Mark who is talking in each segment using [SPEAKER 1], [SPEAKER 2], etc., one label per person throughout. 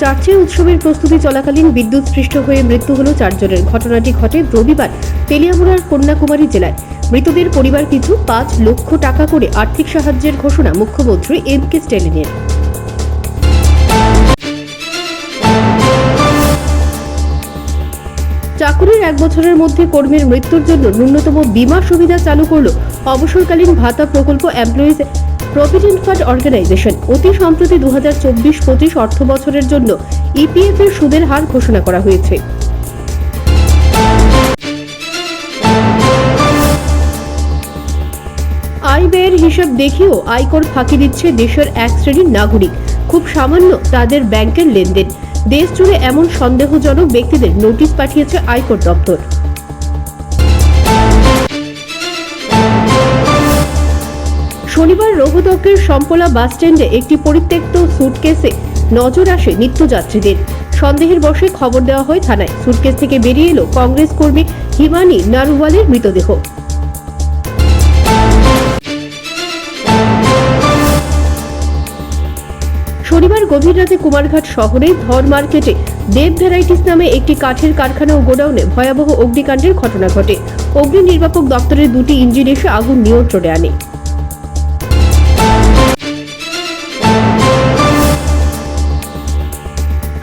[SPEAKER 1] চার্চের উৎসবের প্রস্তুতি চলাকালীন বিদ্যুৎ সৃষ্ট হয়ে মৃত্যু হল চারজনের। ঘটনাটি ঘটে রবিবার তেলিয়ামুড়ার কন্যাকুমারী জেলায়। মৃতদের পরিবার কিছু পাঁচ লক্ষ টাকা করে আর্থিক সাহায্যের ঘোষণা মুখ্যমন্ত্রী এম কে স্ট্যালিনের। চাকুরির এক বছরের মধ্যে কর্মীর মৃত্যুর জন্য ন্যূনতম বীমা সুবিধা চালু করল অবসরকালীন ভাতা প্রকল্প এমপ্লয়িজ প্রভিডেন্ট ফান্ড অর্গানাইজেশন অতি সম্প্রতি দু হাজার চব্বিশ পঁচিশ অর্থ বছরের জন্য ইপিএফ এর সুদের হার ঘোষণা করা হয়েছে। আয় ব্যয়ের হিসাব দেখিয়েও আয়কর ফাঁকি দিচ্ছে দেশের এক শ্রেণির নাগরিক। খুব সামান্য তাদের ব্যাংকের লেনদেন। দেশ জুড়ে এমন সন্দেহজনক ব্যক্তিদের নোটিশ পাঠিয়েছে আয়কর দপ্তর। শনিবার রোহতকের সম্পলা বাস স্ট্যান্ডে একটি পরিত্যক্ত সুটকেসে নজর আসে নিত্যযাত্রীদের। সন্দেহের বশে খবর দেওয়া হয় থানায়। সুটকেস থেকে বেরিয়ে এলো কংগ্রেস কর্মী হিমানি নারুওয়ালের মৃতদেহ। শনিবার গভীর রাতে কুমারঘাট শহরে ধর মার্কেটে দেব ভ্যারাইটিস নামে একটি কাঠের কারখানা ও গোডাউনে ভয়াবহ অগ্নিকাণ্ডের ঘটনা ঘটে। অগ্নি নির্বাপক দপ্তরের দুটি ইঞ্জিন এসে আগুন নিয়ন্ত্রণে আনে।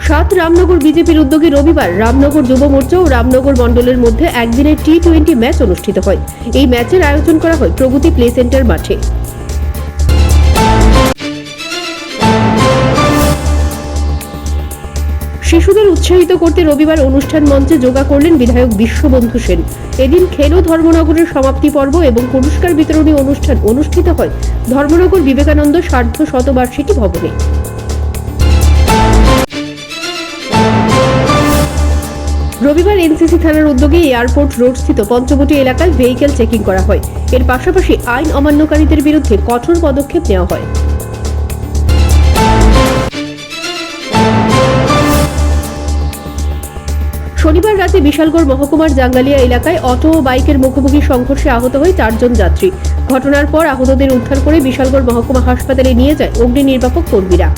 [SPEAKER 1] সাত রামনগর বিজেপির উদ্যোগে রবিবার রামনগর যুব মোর্চা ও রামনগর মণ্ডলের মধ্যে একদিনের টি টোয়েন্টি ম্যাচ অনুষ্ঠিত হয়। এই ম্যাচের আয়োজন করা হয় প্রগতি প্লে সেন্টার মাঠে। শিশুদের উৎসাহিত করতে রবিবার অনুষ্ঠান মঞ্চে যোগা করলেন বিধায়ক বিশ্ববন্ধু সেন। এদিন খেলো ধর্মনগরের সমাপ্তি পর্ব এবং পুরস্কার বিতরণী অনুষ্ঠান অনুষ্ঠিত হয় ধর্মনগর বিবেকানন্দ সার্ধ শতবার্ষিকী ভবনে। রবিবার এনসিসি থানার উদ্যোগে এয়ারপোর্ট রোড স্থিত পঞ্চবটি এলাকায় ভেহিকেল চেকিং করা হয়। এর পাশাপাশি আইন অমান্যকারীদের বিরুদ্ধে কঠোর পদক্ষেপ নেওয়া হয়। শনিবার রাতে বিশালগড় মহকুমার জাঙ্গালিয়া এলাকায় অটো ও বাইকের মুখোমুখি সংঘর্ষে আহত হয় চারজন যাত্রী। ঘটনার পর আহতদের উদ্ধার করে বিশালগড় মহকুমা হাসপাতালে নিয়ে যায় অগ্নি নির্বাপক কর্মীরা।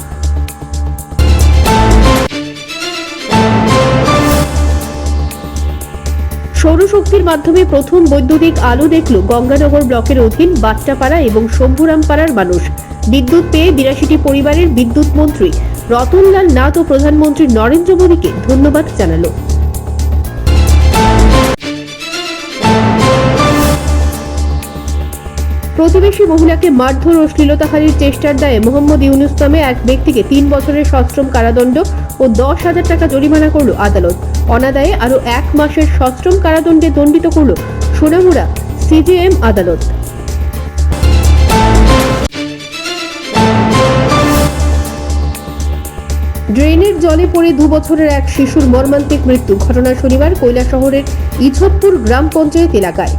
[SPEAKER 1] সৌরশক্তির মাধ্যমে প্রথম বৈদ্যুতিক আলো দেখল গঙ্গানগর ব্লকের অধীন বাট্টাপাড়া এবং শম্ভুরামপাড়ার মানুষ। বিদ্যুৎ পেয়ে বিরাশিটি পরিবারের বিদ্যুৎ মন্ত্রী রতনলাল নাথ ও প্রধানমন্ত্রী নরেন্দ্র মোদীকে ধন্যবাদ জানালো। প্রতিবেশী মহিলাকে মারধর ও শ্লীলতাহানির চেষ্টার দায়ে মোহাম্মদ ইউনুস নামে এক ব্যক্তিকে তিন বছরের সশ্রম কারাদণ্ড ও দশ হাজার টাকা জরিমানা করল আদালত। অনাদায়ে আরও এক মাসের সশ্রম কারাদণ্ডে দণ্ডিত করল সোনামুড়া সিজিএম আদালত। ড্রেনের জলে পড়ে দু বছরের এক শিশুর মর্মান্তিক মৃত্যু। ঘটনা শনিবার কৈলা শহরের ইছতপুর গ্রাম পঞ্চায়েত এলাকায়।